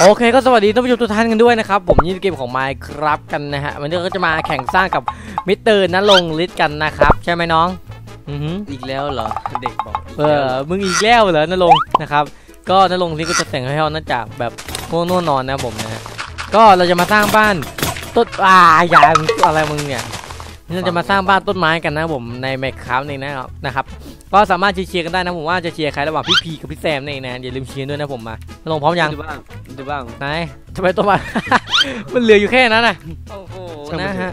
โอเคก็สวัสดีท่านผู้ชมทุกท่านกันด้วยนะครับ ผมยินดีเกมของ Minecraft กันนะฮะวันนี้เราก็จะมาแข่งสร้างกับมิสเตอร์นรงค์ฤทธิ์กันนะครับ ใช่ไหมน้องอือหืออีกแล้วเหรอเด็กบอกอีกเอแล้วอเหรอมึงอีกแล้วเหรอนรงค์นะครับ ก็นรงค์ฤทธิ์ก็จะแต่งให้เราน่าจากแบบง่วงนอนนอนนะผมนะฮะก็เราจะมาสร้างบ้านต้นอ่าอย่ามึงอะไรมึงเนี่ย เราจะมาสร้างบ้านต้นไม้กันนะผมใน Minecraft นี่นะครับนะครับ ก็สามารถเชียร์กันได้นะผมว่าจะเชียร์ใครระหว่างพี่พีกับพี่แซมนี่นะอย่าลืมเชียร์ด้วยนะผมมานรงค์พร้อมยังดูบ้างดูบ้างไหนทำไมต้นไม้มันเหลืออยู่แค่นั้นนะโอ้โหช่างมันนะเถอะฮะ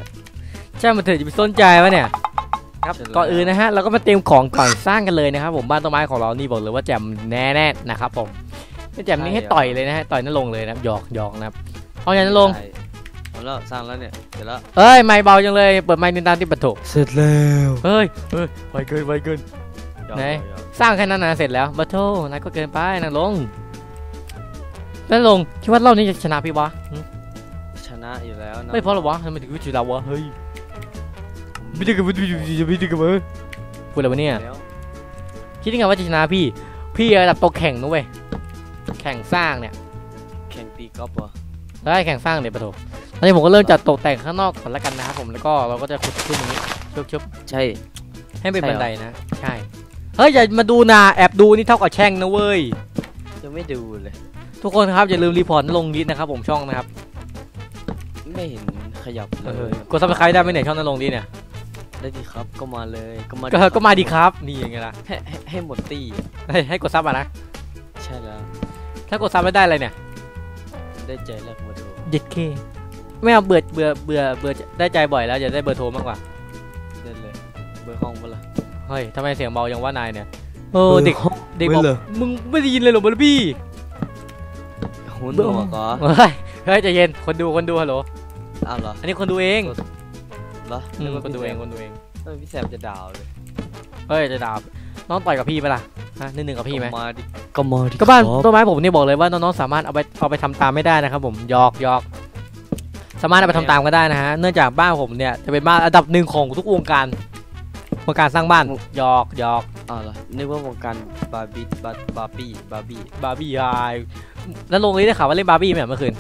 ใช่มันเถอะจะไปสนใจวะเนี่ยครับใช่แล้วก่อนอื่นนะฮะเราก็มาเตรียมของก่อนสร้างกันเลยนะครับ ผมบ้านต้นไม้ของเรานี่บอกเลยว่าแจ่มแน่ๆนะครับผมไม่แจ่มนี่ให้ต่อยเลยนะฮะต่อยนั่นลงเลยนะครับหยอกหยอกนะครับเอาอย่างนั้นลงใช่เอา แล้วสร้างแล้วเนี่ยเสร็จแล้วเอ้ยไม่เบาจังเลยเปิดไมค์นินตาที่ปะโถเสร็จแล้วเฮ้ยเฮ้ยไวเกินไวเกินไหนสร้างแค่นั้นนะเสร็จแล้วบัตโถนั่นก็เกินไปนั่นลงนั่นลงคิดว่าเรานี่จะชนะพี่วะหึชนะอยู่แล้วนะไม่เพราะหรอวะทำไมถึงวิจิตรวะเฮ้ยวิจิตรกับวิจิตรวิจิตรกับมึงพูดอะไรวะเนี่ยแล้วคิดยังไงว่าจะชนะพี่ พี่ระดับโตวแข่งนะเว้ยแข่งสร้างเนี่ยแข่งตีกอล์ฟเหรอได้แข่งสร้างเนี่ยปะโถ ตอนนี้ผมก็เริ่มจัดตกแต่งข้างนอกก่อนแล้วกันนะครับผมแล้วก็เราก็จะขุดขึ้นอย่างนี้ชุบชุบใช่ ให้เป็นใช่บัเหรอนไดนะ ใช่ เฮ้ยอย่ามาดูนะแอบดูนี่เท่ากับแช่งนะเว้ยยังไม่ดูเลย ทุกคนครับอย่าลืมรีพอร์ตลงดิสนะครับ ผมช่องนะครับไม่เห็นขยับเลเออยกดซับสไครต์ได้ไหมเนี่ยช่องนั้นลงดิสเนี่ยได้ดีครับก็มาเลยก็มาก็ก็มาดีครับนี่ยังไงล่ะให้ให้ให้หมดตี้อะให้ให้กดซับอะนะใช่แล้วถ้ากดซับไม่ได้อะไรเนี่ยได้ใจแรกมาดูเด็ดเค ไม่เอาเบื่อเบื่อเบื่อเบื่อได้ใจบ่อยแล้วอย่าได้เบอร์โทรมากกว่าได้เลยเบอร์ห้องเปะล่าเฮ้ยทำไมเสียงเบาอย่างว่านายเนี่ยโอ้เบอร์เด็กห้องเด็กเว้บอกยเหรอมึงไม่ได้ยินเลยเหรอบอลบี้หูหนวกเหรอเฮ้ยเฮ้ยใจเย็นคนดูคนดูฮัลโหลอ้าวเหรออันนี้คนดูเองเหรออืมกว่าคนดูพี่เองแซมคนดูเองเออพี่แซมจะดาวเลยเฮ้ยจะด่าน้องต่อยกับพี่ไหมล่ะฮะนิดหนึ่งกับพี่ไหมก็มาดิก็มาดิก็บ้านครับต้นไม้ผมนี่บอกเลยว่าน้องๆสามารถเอาไปเอาไปทำตามไม่ได้นะครับผมหยอกหยอก สามารถเอาไปทำตามก็ได้นะฮะ เนื่องจากบ้านผมเนี่ยจะเป็นบ้านอันดับหนึ่งของทุกวงการวงการสร้างบ้านหยอกหยอกอ้าวเหรอนึกว่าวงการบาร์บี้บาร์บาร์บี้บาร์บี้บาร์บี้ไฮแล้วลงนี้ได้ข่าวว่าเล่นบาร์บี้ไหมเมื่อคืน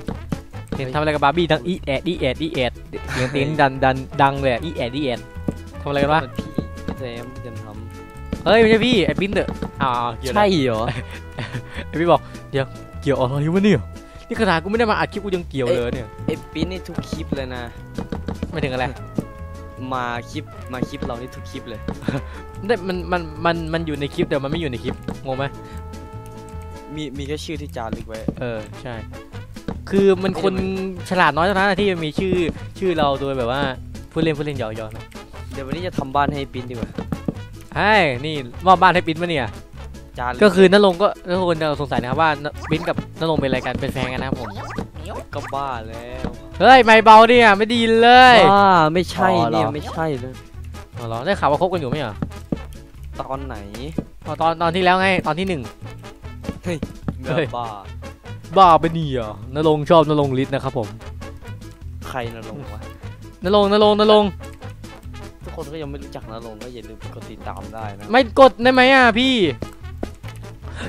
เห็นทำอะไรกับบาร์บี้ทั้งอีแอดอีแอดอีแอดเสียงเตียงดันดันดังเลยอีแอดอีแอดทำอะไรกันวะมันพี่พี่แซมจะทเฮ้ยไม่ใช่พี่ไอ้ปิ้นเดอะอ่าเกี่ยวำอะไรใช่เหรอไอ้พี่บอกเดี๋ยวเกี่ยวอะไรวะเนี่ย นี่ขนาดกูไม่ได้มาอัดคลิปกูยังเกี่ยวเลยเนี่ยไอ้ปิ้นนี่ทุกคลิปเลยนะไม่ถึงอะไรมาคลิปมาคลิปเรานี่ทุกคลิปเลยได้มันมันมันมันอยู่ในคลิปแต่มันไม่อยู่ในคลิปงงไหมมีมีแค่ชื่อที่จารึกไว้ เออใช่ คือมันคนฉลาดน้อยเท่านั้นนะที่มีชื่อชื่อเราโดยแบบว่าผู้เล่นผู้เล่นหยอกหยอกนะเดี๋ยววันนี้จะทำบ้านให้ปิ้นดีกว่าไอ้นี่มอบบ้านให้ปิ้นมาเนี่ย จารึก็คือนรงค์ก็ทุกคนจะสงสัยนะครับว่าปิ้นกับนรงค์เป็นอะไรกันเป็นแฟนกันนะครับผมก็บ้าแล้วเฮ้ยไม่เบาเนี่ยไม่ดีเลยบ้าไม่ใช่อ๋อเหรอเนี่ยไม่ใช่เลยอ๋อเหรอได้ข่าวว่าคบกันอยู่ไหมเหรอตอนไหนอ๋อตอนตอนที่แล้วไงตอนที่หนึ่งเมื่เฮ้อยบ้าบ้าไปะนี่เหรอนรงค์ชอบนรงค์ฤทธิ์นะครับผม ใครนะลงวะนรงค์นรงค์นรงค์ทุกคนก็ยังไม่รู้จักนะลงก็อย่าลืมไปกดติดตามได้นะ ไม่กดได้ไหมอะพี่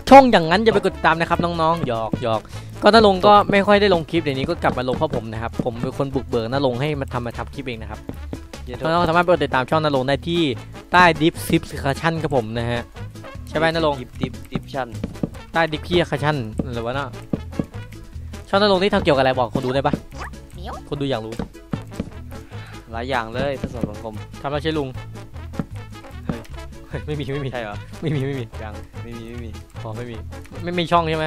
ช่องอย่างนั้นอย่าไปกดติดตามนะครับน้องๆหยอกหยอกก็นรงค์ก็ไม่ค่อยได้ลงคลิปเดี๋ยวนี้ก็กลับมาลงเพราะผมนะครับผมเป็นคนบุกเบิกนรงค์ให้มาทำมาทำคลิปเองนะครับอย่าโดน้องๆสามารถไปกดติดตามช่องนรงค์ได้ที่ใต้ดิฟซิปคาชั่นครับผมนะฮะใช่ไหมนรงค์ดิบดิบดิบชั่นใต้ดิฟคีคาชั่นหรือว่าน่ะช่องนรงค์ที่ทำเกี่ยวกับอะไรบอกคนดูได้ปะคนดูอยากรู้หลายอย่างเลยทดสอบสังคมทำแล้วใช่ลุงเฮ้ยเฮ้ยไม่มีไม่มีใช่เหรอไม่มีไม่มียังไม่มีไม่มี อ๋อไม่มี ไม่มีช่องใช่ไหม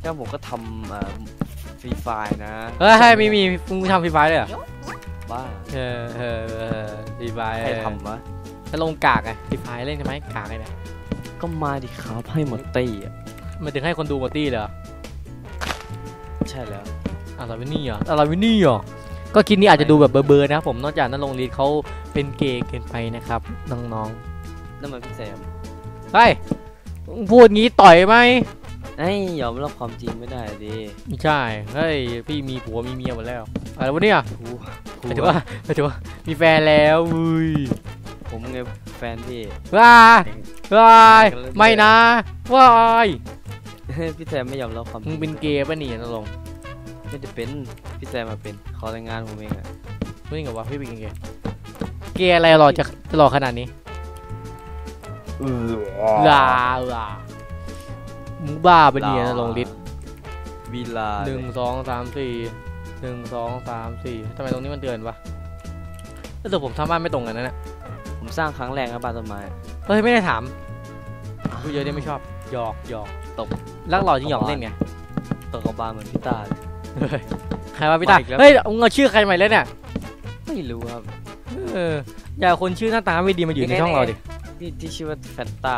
เจ้าผมก็ทำฟรีไฟนะเฮ้ยให้ไม่มีมึงทำฟรีไฟเลยเหรอบ้าเออเออเออฟรีไฟใครทำวะจะลงกากไงฟรีไฟเล่นใช่ไหมกากไงเนี่ยก็มาดิครับให้หมดตี้อะมันถึงให้คนดูหมดตี้เลยเหรอใช่แล้วอะไรวินนี่เหรออะไรวินนี่เหรอก็คลิปนี้อาจจะดูแบบเบอร์ๆนะครับผมนอกจากนั้นลงรีดเขาเป็นเกย์เกินไปนะครับน้องนั่นมันพี่แซมๆเฮ้ยมึง พูดงี้ต่อยไหมไอ้ยยอมรับความจริงไม่ได้ดิไม่ใช่ เฮ้ย พี่มีผัวมีเมียหมดแล้ว อะไรวะเนี่ยถูหมายถึงว่าหมายถึงว่ามีแฟนแล้วอุ้ยผมไงแฟนพี่ว้าว้ายไม่นะว้ายพี่แซมไม่ยอมรับความจมึริงงเป็นเกย์ป่ะนี่นรงค์ไม่ได้เป็นพี่แซมมาเป็นเขารายงานผมเองอะไม่จริงเหรอวะพี่เป็นเกย์เกย์อะไรหรอจะจะหล่อขนาดนี้ เออลาลามึงบ้าปะเนี่ยนะลงลิศวีลาหนึ่งสองสามสี่หนึ่งสองสามสี่ทำไมตรงนี้มันเตือนวะแล้วแต่ผมทำบ้านไม่ตรงกันนะเนี่ยผมสร้างครั้งแรกครับบ้านต้นไม้เฮ้ยไม่ได้ถามพูดเยอะเนี่ยไม่ชอบหยอกหยอกตกรักหล่อจริงหยอกเล่นไงตกกระบาลเหมือนพี่ตาเลยใครวะพี่ตามาอีกแล้วเฮ้ยมึงเอาชื่อใครใหม่แล้วเนี่ยไม่รู้ครับเอออย่าเอาคนชื่อหน้าตาไม่ดีมาอยู่ในช่องเราดิ ที่ที่ชื่อว่าแฟนตา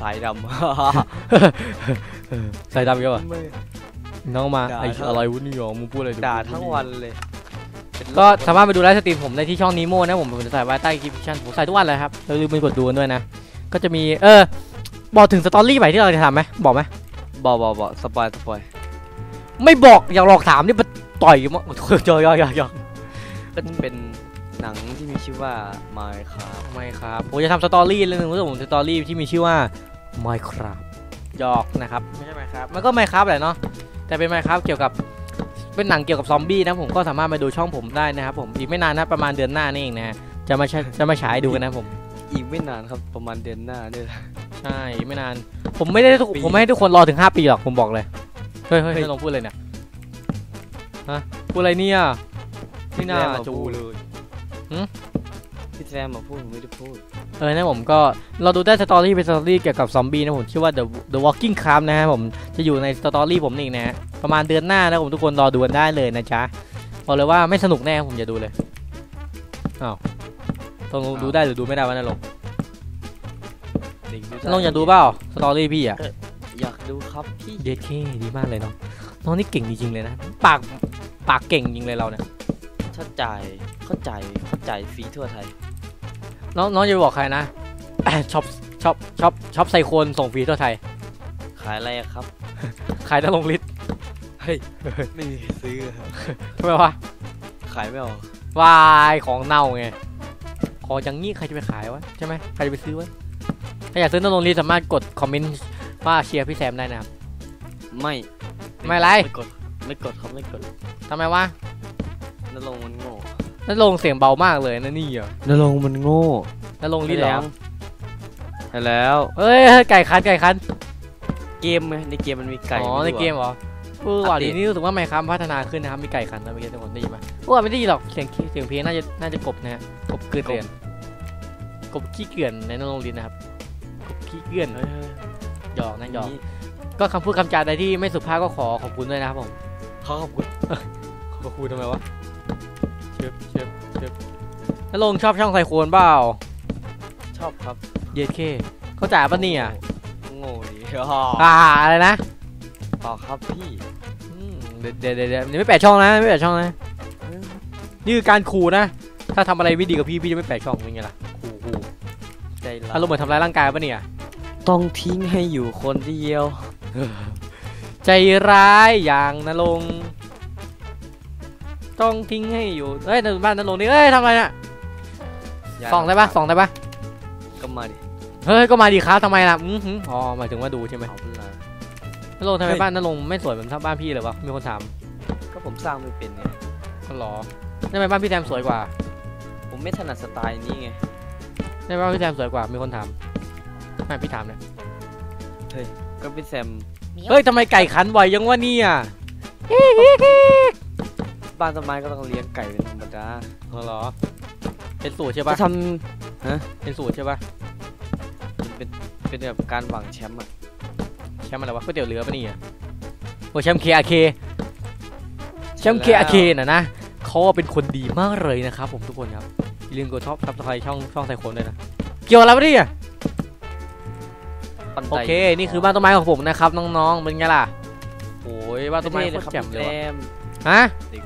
สายดใส่ดำเยอะำอะไม่น้องมาด่าไอ้ทั้งอะไรวะนี่หรอมึงพูดอะไรด่าทั้งวันเลยเป็นก็สามารถไปดูไลฟ์สตรีมผมได้ที่ช่องนีโมนะผมผมจะใส่ไว้ใต้คลิปชั่นผมใส่ทุกวันเลยครับแล้วลืมไปกดดูกันด้วยนะ ก็จะมีเออบอกถึงสตอรี่ใหม่ที่เราจะทำไหมบอกไหมบอกบอกบอกสปอยสปอยไม่บอกอยากหลอกถามนี่มาต่อยกันมั้งเจอยอยอยอก็จะเป็นหนังที่ มีชื่อว่า Minecraft ไม่ครับผมจะทำสตอรี่เรื่องหนึงเรื่องผมสตอรี่ที่มีชื่อว่า Minecraft หยอกนะครับไม่ใช่ Minecraft มันก็ Minecraft แหละเนาะแต่เป็น Minecraft เกี่ยวกับเป็นหนังเกี่ยวกับซอมบี้นะผมก็สามารถมาดูช่องผมได้นะครับผมอีกไม่นานนะประมาณเดือนหน้านี่เองนะจะมาใช้จะมาฉายดูกันนะผมอีกไม่นานครับประมาณเดือนหน้าเนี่ยแหละใช่อีกไม่นาน ผมไม่ได้ทุกปีผมไม่ให้ทุกคนรอถึง 5 ปีหรอกผมบอกเลยเฮ้ยเฮ้ยเฮ้ยลองพูดเลยเนี่ยฮะพูดอะไรเนี่ยไม่น่าพี่แซมมาจูพูดเลย พี่แซมมาพูดผมไม่ได้พูด เออนะผมก็เราดูได้สตอรี่เป็นสตอรี่เกี่ยวกับซอมบี้นะผมชื่อว่า The The Walking Craft นะฮะผมจะอยู่ในสตอรี่ผมนี่นะฮะประมาณเดือนหน้านะผมทุกคนรอดูกันได้เลยนะจ๊ะบอกเลยว่าไม่สนุกแน่ผมจะดูเลยอ้าวตรงดูได้หรือดูไม่ได้วะนะลงเด็กลงอยากดูเปล่าสตอรี่พี่อะอยากดูครับพี่เดทเคดีมากเลยเนาะน้องนี่เก่งจริงๆเลยนะ ปากปากเก่งจริงเลยเราเนี่ย เข้าใจเข้าใจเข้าใจฟรีทั่วไทย น้องน้องจะไปบอกใครนะ ช็อปช็อปช็อปช็อปไซโคนส่งฟรีทั่วไทย ขายอะไรอะครับ ขายได้ลงลิสต์เฮ้ย ไม่มีใครซื้อครับทำไมวะขายไม่ออกวายของเน่าไงของอย่างนี้ใครจะไปขายวะใช่ไหมใครจะไปซื้อวะถ้าอยากซื้อน้องลงลิสต์สามารถกดคอมเมนต์ว่าเชียร์พี่แซมได้นะครับ ไม่ไม่ไรไม่กดไม่กดเขาไม่กดทำไมวะ นรงค์มันโง่นั่นลงเสียงเบามากเลยนะนี่อะนรงค์มันโง่นั่นลงลิสต์เหรอใช่แล้วเฮ้ยเฮ้ยไก่คันไก่คันเกมไงในเกมมันมีไก่อ๋อในไรู้เกมอะเหรอเออว่ะอัปเดเดีตนี้รู้สึกว่าไมค์ครับพัฒนาขึ้นนะครับมีไก่คันนะเมื่อกี้ทุกคนได้ยินไหมว่าไม่ได้ยินหรอกเสียงเสียงเพลงน่าจะน่าจะกบนะฮะกบเกลือนเรียนกบขี้เกลื่อนในนรงลิสต์นะครับกบขี้เกลื่อนเฮ้ยเฮ้ยหยอกนะหยอกนี่ก็คำพูดคำจาใดที่ไม่สุภาพก็ขอขอบคุณด้วยนะครับผมเขาขอบคุณขอบคุณทำไมวะ เชฟเชฟเชฟแล้วลงชอบช่องไซโคนเปล่าชอบครับเยเคเขาจ่ายปะเนี่ยโง่ดิอ๋ออ่าอะไรนะต่อครับพี่อืมเดี๋ยวเดี๋ยวเดี๋ยวเดี๋ยวไม่แปดช่องนะไม่แปดช่องนะนี่คือการขู่นะ ถ้าทำอะไรไม่ดีกับพี่พี่จะไม่แปดช่องเป็นไงล่ะขู่ขู่ใจร้าอารมณ์เหมือนทำร้ายร่างกายปะเนี่ย ต้องทิ้งให้อยู่คนเดียว ใจร้ายอย่างนรงค์ ต้องทิ้งให้อยู่เอ้ยในบ้านนรงค์นี่เอ้ยทำอะไรน่ะอย่าส่องได้ปะส่องได้ปะก็มาดิ เฮ้ย ก็มาดีครับทำไมล่ะอือหืออ๋อหมายถึงว่าดูใช่ไหมเอาเวลานรงค์ทำไมเฮ้ยบ้านนรงค์ไม่สวยเหมือนบ้านพี่เลยวะ มีคนถาม ก็ผมสร้างไม่เป็นไงก็หรอทำไมบ้านพี่แซมสวยกว่า ผมไม่ถนัดสไตล์นี้ไงทำไมบ้านพี่แซมสวยกว่า มีคนถามไม่พี่ถามเนี่ยก็พี่แซม เฮ้ยทำไมไก่ขันบ่อยยังวะเนี่ย บ้านต้นไม้ก็ต้องเลี้ยงไก่เป็นธรรมดาอ๋อเหรอ เป็นสูตรใช่ปะจะทเป็นสูตรใช่ปะำเป็นเป็นแบบการหวังแชมป์อะแชมป์อะไรวะก๋วยเตี๋ยวเรือปะเนี่ยโอ้แชมป์ KRK แชมป์ KRK น่ะนะเขาเป็นคนดีมากเลยนะครับผมทุกคนครับอย่าลืมกดชอบซับสไครต์ช่องช่องไซโคนด้วยนะ เกี่ยวอะไรวะเนี่ยปันโอไดเค นี่คือบ้านต้นไม้ของผมนะครับน้องๆ เป็นไงล่ะโอ้ยบ้านต้นไม้เท่โคเลยตครรับแจ่มเลยแซวะมฮะไม่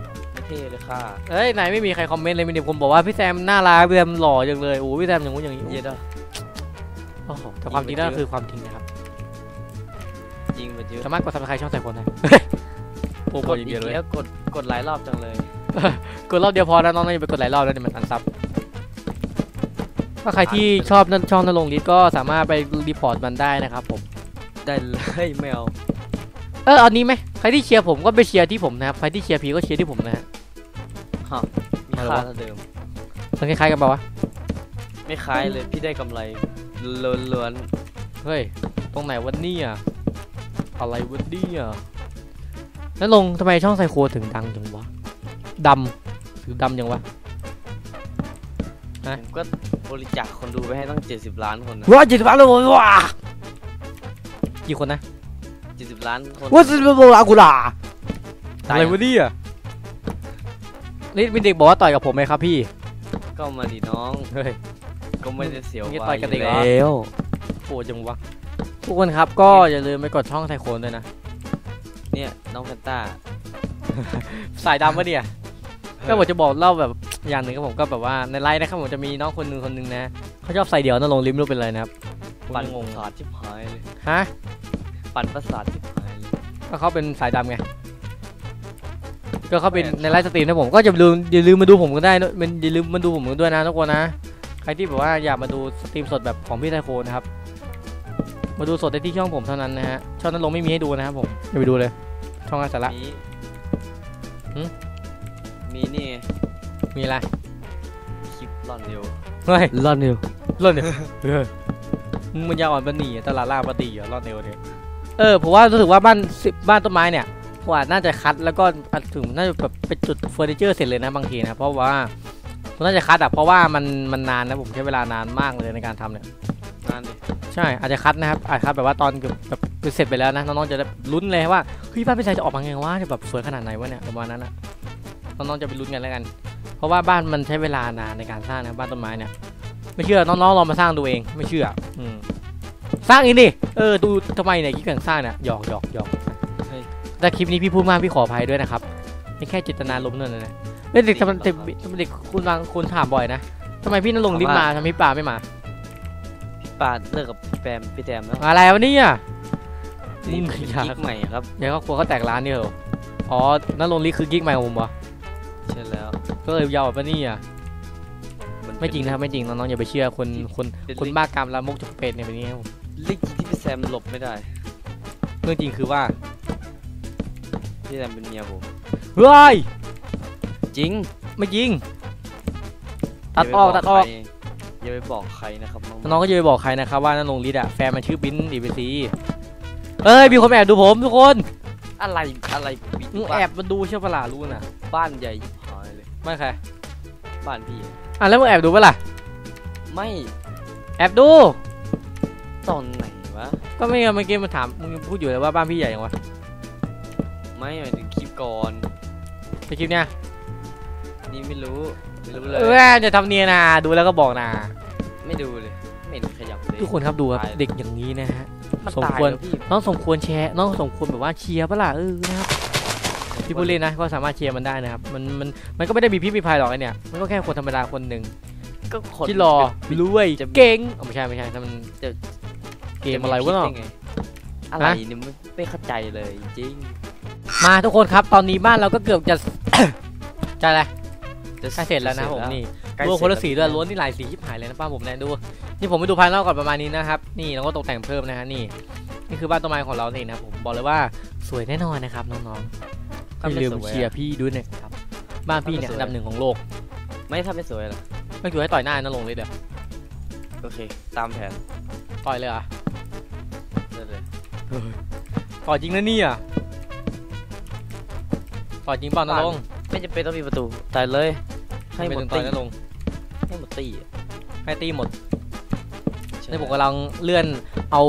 เท่เลยค่ะเอ้ยไหนไม่มีใครคอมเมนต์เลยมีแต่คนบอกว่าพี่แซมน่ารักพี่แซมหล่อจังเลยโอ้พี่แซมอย่างงู้นอย่างนี้เย็ดอะโอ้โหแต่ความจริงนั่นคือความจริงนะครับจริงแบบเยอะสามารถกดซับสไครต์ช่องไซโคนได้โปรโมกทดอย่างอีเดียวกเลยแล้วกดกดหลายรอบจังเลย กดรอบเดียวพอแล้วน้องน่าจะไปกดหลายรอบแล้วเดี๋ยวมันอันซับถ้าใครที่ชอบนั่นช่องนั่นลงลิสต์ก็สามารถไปรีพอร์ตมันได้นะครับผมได้เลยไม่เอาเออเอานี้ไหมใครที่เชียร์ผมก็ไปเชียร์ที่ผมนะครับใครที่เชียร์พีก็เชียร์ที่ผมนะฮะ ฮะมีอะไรค่าวะเท่าเดิม มันคล้ายๆกันเปล่าวะ ไม่คล้ายเลยพี่ได้กำไรล้วนเฮ้ย ตรงไหนวันนี้อะ อะไรวันนี้อะ แล้วลงทำไมช่องไซโคถึงดังจังวะดำถึงดำจังวะ ๆผมก็บริจาคคนดูไปให้ตั้ง 70 ล้านคนนะว้าจิตวิทยาเลยว้ากี่คนนะ70 ล้านคน ว้าจิตวิทยากูด่าตายอะไรวะเนี่ย นี่เป็นเด็กบอกว่าต่อยกับผมไหมครับพี่ ก็มาดิน้อง เฮ้ย ก็ไม่ได้เสียวมึงจะวาต่อยกับเด็กเหรอ แล้วโหดจังวะ ทุกคนครับก็อย่าลืมไปกดช่องไทโคนด้วยนะ เนี่ยน้องแฟนต้าสายดำปะเนี่ย ก็ผมจะบอกเล่าแบบอย่างหนึ่งครับผมก็แบบว่าในไลฟ์นะครับผมจะมีน้องคนหนึ่งคนหนึ่งนะเขาชอบใส่เดี่ยวนะลงริมรูปเป็นอะไรนะครับผมปั่นงงประสาทชิบหายเลย ฮะ ปั่นประสาทชิบหายเลยก็เขาเป็นสายดำไง ก็เขาเป็นแหม่ในไลฟ์สตรีมนะผมก็อย่าลืมอย่าลืมมาดูผมก็ได้นะมันอย่าลืมมาดูผมกันด้วยนะทุกคนนะ ใครที่แบบว่าอยากมาดูสตรีมสดแบบของพี่ไทโคนนะครับ มาดูสดได้ที่ช่องผมเท่านั้นนะฮะ ช่องนั้นลงไม่มีให้ดูนะครับผมอย่าไปดูเลย ช่องไร้สาระ มีหึ มีนี่ไงมีอะไรคลิปร่อนเร็วเฮ้ยร่อนเร็วรอดเนี่ยเออมึงมันยาวอ่อนปะหนีตลาดล่างปะตีอะรอดเร็วเนี่ยเออผมว่ารู้สึกว่าบ้านสิบบ้านต้นไม้เนี่ย ผมว่าน่าจะคัดแล้วก็ถึงน่าจะแบบเป็นจุดเฟอร์นิเจอร์เสร็จเลยนะบางทีนะเพราะว่าผมน่าจะคัดอะเพราะว่ามันมันนานนะผมใช้เวลานานมากเลยในการทำเนี่ยนั่นดิใช่อาจจะคัดนะครับอาจจะคัดแบบว่าตอนเกือบแบบเสร็จไปแล้วนะน้องๆจะได้ลุ้นเลยว่าเฮ้ยบ้านพี่ชายจะออกมาไงวะจะแบบสวยขนาดไหนวะเนี่ยประมาณนั้นนะน้องๆจะไปลุ้นกันแล้วกัน เพราะว่าบ้านมันใช้เวลานานในการสร้างนะบ้านต้นไม้เนี่ยไม่เชื่อน้องๆลองมาสร้างดูเองไม่เชื่ออืมสร้างเองดิเออดูทำไมเนี่ยคิดกันสร้างเนี่ยหยอกหยอกหยอก แต่คลิปนี้พี่พูดมากพี่ขออภัยด้วยนะครับไม่แค่จิตนาลมณ์นั่นนะนะเล่นเด็กทำไมเด็กเด็กคุณบางคุณถามบ่อยนะทำไมพี่นรงค์รีบมาทำไมพี่ป่าไม่มาพี่ปาเลิกกับพี่แปมพี่แตมแล้วอะไรวะเนี่ยนี่มึงคืออยากกิ๊กใหม่ครับเดี๋ยวครอบครัวเขาแตกร้านเนี่ยเหรออ๋อนั่นลงลีคือกิ๊กใหม่ของผมวะใช่แล้ว ก็เลยยาวแบบปะเนี่ยนไม่จริงนะครับไม่จริงน้องๆอย่าไปเชื่อคนคนเป็นคนบ้ากามลามกจุกเป็ดเนี่ยแบบนี้ครับผมเรื่องจริงที่พี่แซมหลบไม่ได้ เรื่องจริงคือว่า พี่แซมเป็นเมียผมเฮ้ยจริงไม่จริง ตัดออกย่าไปบตัดออกใครอย่าไปบอกใครนะครับน้องน้องก็จะไปบอกใครนะครับว่านั่นลงลิดอะแฟนมันชื่อบิ้นดีไปซีเอ้ยมีคนมาแอบดูผมทุกคนอะไรอะไรมีมึงบ้านแอบมาดูเชื่อปะล่ะรู้น่ะ บ้านใหญ่ชิบหายเลยไม่ใครบ้านพี่อะแล้วมึงแอบดูปะล่ะไม่แอบดูตอนไหนวะก็ไม่งั้นเมื่อกี้มาถามมึงพูดอยู่เลยว่าบ้านพี่ใหญ่ยังวะ ไม่หมายถึงคลิปก่อนในคลิปเนี้ยนี่ไม่รู้ไม่รู้เลเอยอจะทำเนียนนะดูแล้วก็บอกนะไม่ดูเลยไม่เห็นขยับเลยทุกคนครับดูครับตายเด็กอย่างนี้นะฮะ มันสมตายควร แล้วพี่น้องสมควรแชร์น้องสมควรแบบว่าเชียร์ปะล่ะเออนะครับพี่ผู้เล่นนะก็สามารถเชียร์มันได้นะครับมันมันมันก็ไม่ได้มีพิษมีภัยหรอกไอเนี่ยมันก็แค่คนธรรมดาคนหนึ่งก็คนที่รอรวยจะเก่งอ๋อไม่ใช่ไม่ใช่ถ้ามันจะเกมอะไรวะเนาะจมีพิษได้ไงอะไรเนี่ยไม่ไม่เข้าใจเลยจริง มาทุกคนครับ ตอนนี้บ้านเราก็เกือบจะ จะอะไรจะใกล้เสร็จแล้วนะผมนี่ใกล้รวมคนละเสร็สีจด้วยแล้วนนี่หลายสีชิบหายเลยนะป้าผมเนี่ยดู นี่ผมไปดูภายนอกก่อนประมาณนี้นะครับ นี่เราก็ตกแต่งเพิ่มนะฮะนี่ นี่คือบ้านต้นไม้ของเราเองนะผมบอกเลยว่าสวยแน่นอนนะครับน้องๆถ้าอย่าไม่ลืมสวยอะเชียร์พี่ด้วยนะครับบ้านพี่เนี่ยถ้าไม่สวยอันดับหนึ่งของโลก ไม่ถ้าไม่สวยล่ะไม่สวยให้ต่อยหน้านะลงเลยเดี๋ยวโอเค ตามแผนต่อยเลยเหรอะได้เลยต่อยจริงนะเนี่ยต่ อยจริงเปล่านะลงไม่จำเป็นต้องมีประตูตายเลย ให้หไม่มดถึงต่ตีอยนะลงให้หมดตีอะให้ตีหมดใช่นี่ผมกำลังเลื่อนเอา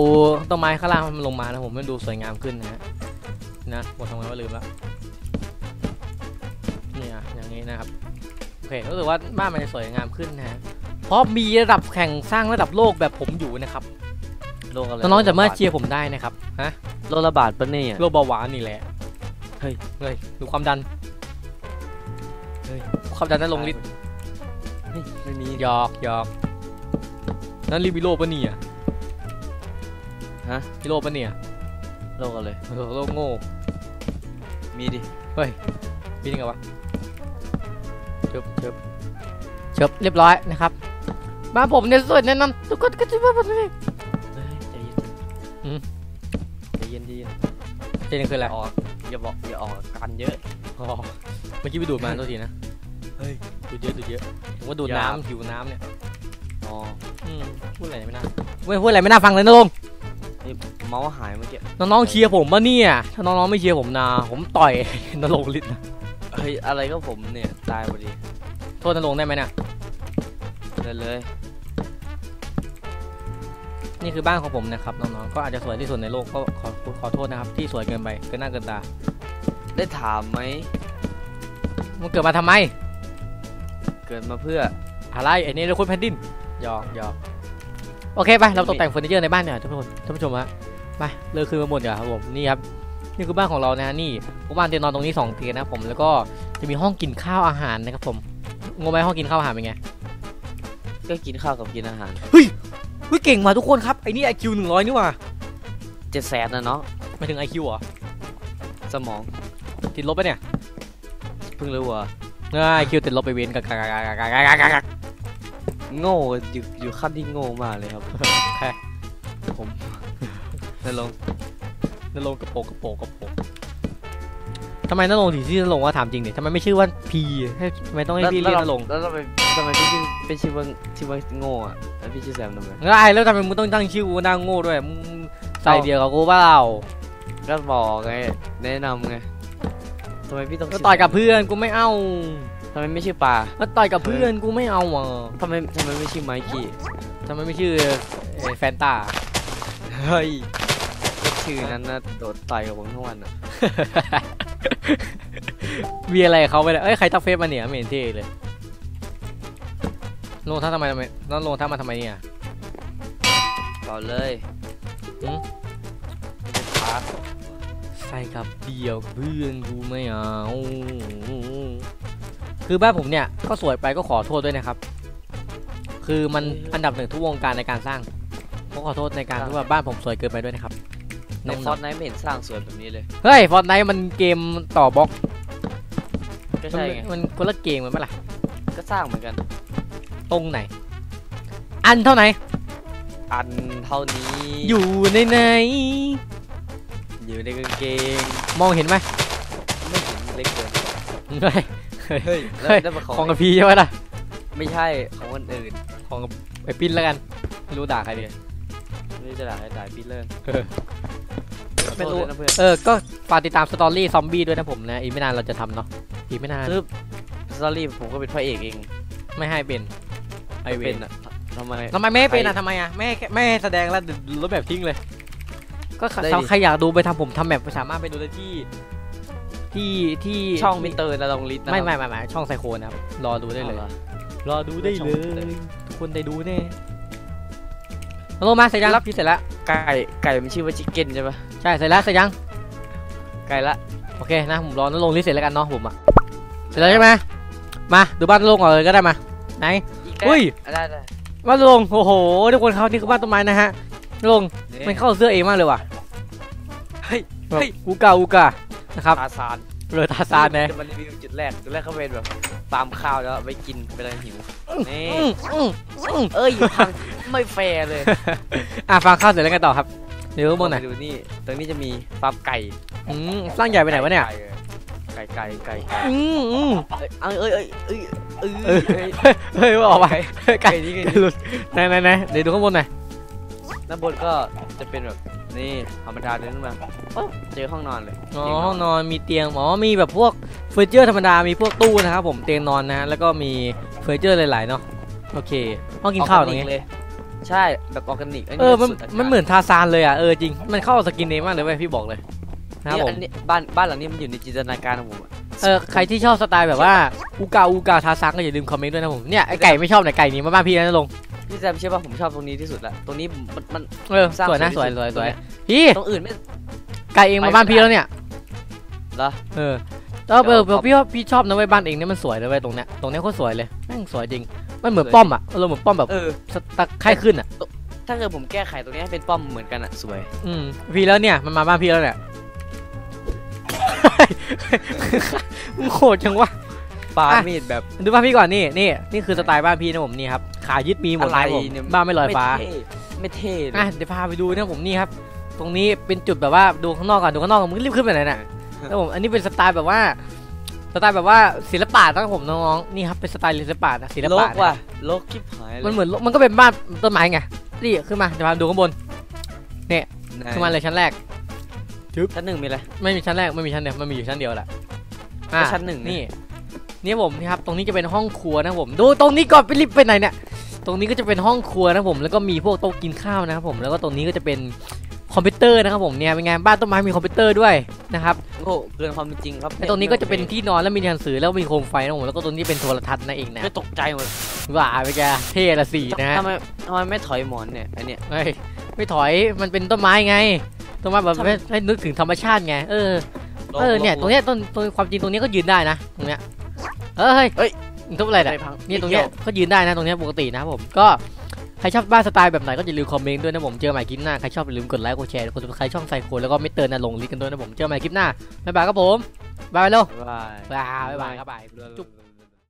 ต้นไม้ข้างล่างมันลงมานะผมมันดูสวยงามขึ้นนะฮะนะหมดทำไงว่าลืมแล้วนี่อะอย่างนี้นะครับโอเครู้สึกว่าบ้านมันจะสวยงามขึ้นนะฮะเพราะมีระดับแข่งสร้างระดับโลกแบบผมอยู่นะครับโรคอะไรน้องๆจะมาเชียร์ผมได้นะครับฮะโรคระบาดปะเนี่ยโรคเบาหวานนี่แหละ เฮ้ยเฮ้ยดูความดัน เฮ้ยความดันนั้นลงลิตรเฮ้ยไม่มีหยอกหยอกนั่นรีบิโลปะเนี่ยฮะบิโลปะเนี่ยโรคอะไรเออโลกโง่มีดิมีได้ไงวะเชิบเชิบเชิบเรียบร้อยนะครับบ้านผมเนี่ยสวยแน่นอนทุกคนก็จะบ้านผมนี่เฮ้ยใจเย็นอืมใจเย็นใจเย็นเจนคืออะไรออก อย่าบอกอย่าออกอาการเยอะอ๋อเมื่อกี้ไปดูดมาตัวทีนะเฮ้ยดูดเยอะดูดเยอะผมว่าดูดอย่าน้ำหิวน้ำเนี่ยอ๋ออืมพูดอะไรไม่น่าไม่พูดอะไรไม่น่าฟังเลยนะลุงนี่เมาส์หายเมื่อกี้น้องๆเชียร์ผมปะเนี่ยถ้าน้องๆไม่เชียร์ผมนะผมต่อยนรงค์ฤทธิ์นะเฮ้ยอะไรก็ผมเนี่ยตายพอดีโทษนรงค์ได้ไหมเนี่ยเลยเลย นี่คือบ้านของผมนะครับน้องๆ ก็อาจจะสวยที่สุดในโลกก็ขอขอโทษนะครับ ที่สวยเกินไปเกินหน้าเกินตาได้ถามไหมมันเกิดมาทำไม เกิดมาเพื่ออะไรไอ้นี่เราคุณแผ่นดินหยอกหยอกโอเคไปเราตกแต่งเฟอร์นิเจอร์ในบ้านเนี่ยท่านผู้ชมท่านผู้ชมฮะไปเลิกคืนมาหมดเดี๋ยวครับผมนี่ครับนี่คือบ้านของเรานะฮะนี่ผมบ้านเตียงนอนตรงนี้สองเตียงนะครับผมแล้วก็จะมีห้องกินข้าวอาหารนะครับผมงงไหมห้องกินข้าวอาหารเป็นไงก็กินข้าวกับกินอาหารเฮ้ย ฮ้ยเก่งมาทุกคนครับไอ้นี่ไอคิวหนึ่งร้อยนี่ว่ะเจ็ดแสนนะเนาะไม่ถึงไอคิวเหรอสมองติดลบไปเนี่ยเพิ่งรู้ว่ะง่ายคิวติดลบไปเว้นกักกากกากากโง่อยู่อยู่ขั้นที่โง่มากเลยครับแค่ผมนลงนั่งลงกระโปงกระโปงกระโปงทำไมนั่งลงถึงชื่อนลงว่าถามจริงเนี่ยทำไมไม่ชื่อว่าพีทำไมต้องให้พี่เรียกนลงแล้วทำไมทำไมเป็นชื่อว่าชื่อว่าโง่อะ พี่ชื่อแซมทำไมแล้วไอ้แล้วทำไมมึงต้องตั้งชื่อกูนางโง่ด้วยมึงใส่เดียวกับกูเปล่าก็บอกไงแนะนำไงทำไมพี่ต้องก็ต่อยกับเพื่อนกูไม่เอาทำไมไม่ชื่อปลาก็ต่อยกับเพื่อนกูไม่เอาอะทำไมทำไมไม่ชื่อไมกี้ทำไมไม่ชื่อเอ่อแฟนตาเฮ้ยก็ชื่อนั้นนะโดดต่อยกับผมทั้งวันอะมีอะไรกับเขาไปเลยเอ้ยใครทักเฟซมาเนี่ยไม่เห็นเท่เลย ลงท่าทำไมทำไมน้องลงท่ามาทำไมเนี่ยต่อเลยหืมไม่ได้พาร์ทใส่กับเดียวกับเพื่อนกูไม่เอาคือบ้านผมเนี่ยก็สวยไปก็ขอโทษด้วยนะครับ คือมันอันดับหนึ่งทุกวงการในการสร้างก็ขอโทษในการที่ว่าบ้านผมสวยเกินไปด้วยนะครับในน้องฟอร์ตไนท์ไม่เห็นสร้างสวยแบบนี้เลยๆเฮ้ยฟอร์ n ไนท์มันเกมต่อบล็อกก็มันใช่ไงมันคนละเกมมันปะล่ะก็สร้างเหมือนกัน ตรงไหน อันเท่าไหน อันเท่านี้ อยู่ในไหน อยู่ในกางเกง มองเห็นไหมไม่เห็นเล็กเกินเฮ้ยเฮ้ยแล้วเฮ้ยแล้วมันของของกับพีใช่ไหมล่ะ ไม่ใช่ของคนอื่น ของกับไอปิ้นแล้วกันไม่รู้ด่าใครดีไม่รู้จะด่าใครด่าพี่เลิศเออไม่รู้นะเพื่อนเออ ก็ฝากติดตามสตอรี่ซอมบี้ด้วยนะผมนะ อีกไม่นานเราจะทำเนาะ อีกไม่นานคือสตอรี่ผมก็เป็นพระเอกเอง ไม่ให้เป็น ไอเวเป็นนอะทำไมทำไมไม่ให้เป็นอะใครทำไมอะไม่ให้ไม่ให้แสดงแล้วลบแบบทิ้งเลย ก็ใครได้ดิ ใครอยากดูไปทำผมทำแบบสามารถไปดูได้ที่ ที่ที่ช่องมิสเตอร์นรงฤทธิ์นะไม่ไม่ไม่ไม่ช่องไซโคนะครับรอดูได้เลยอาหรอรอดูได้ช่องเลมิสเตอร์ยทุกคนได้ดูแน่ฮัลโหลมาเสร็จยังพี่เสร็จแล้วไก่ไก่มันชื่อว่าชิคเก้นใช่ปะใช่เสร็จแล้วเสร็จยังไก่ละโอเคนะผมรอนั่นลงลิสต์เสร็จแล้วกันเนาะผมอะเสร็จแล้วใช่ไหมมาดูบ้านลงก่อนเลยก็ได้มาไหน อีกอุ้ยได้ได้บ้านลงโอ้โหทุกคนเขานี่คือบ้านต้นไม้นะฮะลงมันเข้าเสื้อเองมากเลยว่ะเฮ้ยแบบเฮ้ยอูกาอูกานะครับทาซานเรือทาซานนะจะมารีวิวจุดแรกจุดแรกเขาเป็นแบบฟาร์มข้าวแล้วเอาไปกินไปเลยหิวนี่อืมอืมอืมเอ้ยพังไม่แฟร์เลยอะฟังข้าวเสร็จแล้วกันต่อครับเดี๋ยวมองหน่อยไปดูนี่ตรงนี้จะมีฟาร์มไก่อืมสร้างใหญ่ไปไหนวะเนี่ย ไก่ไก่ไก่ไก่อืมอืมเอ้ยเอ้ยเอ้ยเอ้ยเอ้ยเออเอ้ยเฮ้ยออกไปไก่ไก่นี่ไก่ไก่นี่หลุดไหนไหนไหนเดี๋ยวดูข้างบนหน่อยด้านบนก็จะเป็นแบบนี่ธรรมดาเดินขึ้นมาปุ๊บเจอห้องนอนเลยอ๋อเตียห้องนอนมีเตียงอ๋อมีแบบพวกเฟอร์นิเจอร์ธรรมดามีพวกตู้นะครับผมเตียงนอนนะฮะแล้วก็มีเฟอร์นิเจอร์หลายๆเนาะโอเคห้องกินข้าวตรงนี้ออร์แกเลยใช่แบบออร์แกนิกเออมันสุดามันเหมือนทาซานเลยอะเออจริงมันเข้าสกินเนมากเลยเว้ยพี่บอกเลย นะครับนี่ผอัมนนี้บ้านบ้านหลังนี้มันอยู่ในจินตนาการของผมอะเออใครที่ชอบสไตล์แบบว่าอูกาอูกาทาซังก็อย่าลืมคอมเมนต์ด้วยนะผมเนี่ยไอไก่ไม่ชอบไหนไก่หนี้มาบ้านพี่นะลงพี่แซมเชื่อป่ะผมชอบตรงนี้ที่สุดละตรงนี้มันมัน เออสร้างสวยนะสสววยยสวยที่สสุวยดพี่ตรงอื่นไม่ ไก่เองมาบ้านพี่แล้วเนี่ยเหรอ เออแล้วเออเดี๋ยวพี่ว่าพี่ชอบนะเว้ยบ้านเองเนี่ยมันสวยเลยเว้ยตรงเนี้ยตรงเนี้ยโคตรสวยเลยแม่งสวยจริงมันเหมือนป้อมอะเราเหมือนป้อมแบบเออ สตะไข้ขึ้นอะถ้าเกิดผมแก้ไขตรงนี้ให้เป็นป้อมเหมือนกันอะสวย อืมพี่แล้วเนี่ยมันมาบ้านพี่แล้วเนี่ย มึงโหดจังวะปาอะมีดแบบดูบ้านพี่ก่อนนี่นี่นี่คือสไตล์บ้านพี่นะผมนี่ครับขายึดมีหมดอะไรนะผมเนี่ยบ้านไม่ลอยฟ้า ไม่เท่ไม่เท่เลอะยเดี๋ยวพาไปดูนะผมนี่ครับ ตรงนี้เป็นจุดแบบว่าดูข้างนอกก่อนดูข้างนอกมึงรีบขึ้นไปไหนน่ะแล้วผมอันนี้เป็นสไตล์แบบว่าสไตล์แบบว่าศิลปะนะครับผมน้องๆนี่ครับเป็นสไตล์ศิลปะนะศิลโลปะกนะว่ะโลกคิบหายเลยมันเหมือนมันก็เป็นบ้านต้นไม้ไงนี่ขึ้นมาจะพาดูข้างบนไหนขึ้นมาเลยชั้นแรก ชั้นหนึ่งมีอะไร ไม่มีชั้นแรกไม่มีชั้นเดียวมันมีอยู่ชั้นเดียวแหละอะก็ชั้นหนึ่งนี่ นี่นี่ผมนี่ครับ ตรงนี้จะเป็นห้องครัวนะครับผม ดูตรงนี้ก่อนไปรีบไปไหนเนี่ย ตรงนี้ก็จะเป็นห้องครัวนะครับผม แล้วก็มีพวกโต๊ะกินข้าวนะครับผม แล้วก็ตรงนี้ก็จะเป็นคอมพิวเตอร์นะครับผมเนี่ยเป็นไงบ้านต้นไม้มีคอมพิวเตอร์ด้วยนะครับ โอ้โหเกินความเป็นจริงครับแล้วตรงนี้ก็จะเป็นที่นอนแล้วมีหนังสือแล้วมีโคมไฟนะครับผม แล้วก็ตรงนี้เป็นโทรทัศน์นั่นเองนะ ไม่ตกใจหมดว่าไปแกเท่ละสี่นะฮะทำไมทำไมไม่ถอยหมอนเนี่ยอันเนี้ย เฮ้ยไม่ถอยมันเป็นต้นไม้ไง ต้นไม้แบบทำไมให้ให้นึกถึงธรรมชาติไง เออ เออเนี่ยตรงเนี้ยต้นตรงความจริงตรงเนี้ยก็ยืนได้นะตรงเนี้ยเออเฮ้ยเฮ้ยมึงทุบอะไรอะไรเนี่ยพังนี่ตรงเนี้ยก็ยืนได้นะตรงเนี้ยปกตินะครับผมก็ใครชอบบ้านสไตล์แบบไหนก็อย่าลืมคอมเมนต์ด้วยนะผมเจอใหม่คลิปหน้าใครชอบอย่าลืมกดไลค์กดแชร์กดติดตามช่องไซโคนแล้วก็ไม่เตือนนะลงลิงก์กันด้วยนะผมเจอใหม่คลิปหน้าบ๊ายบายครับผมบ๊ายบายเร็วบ๊ายบายบ๊ายบายครับบายจุ๊บบ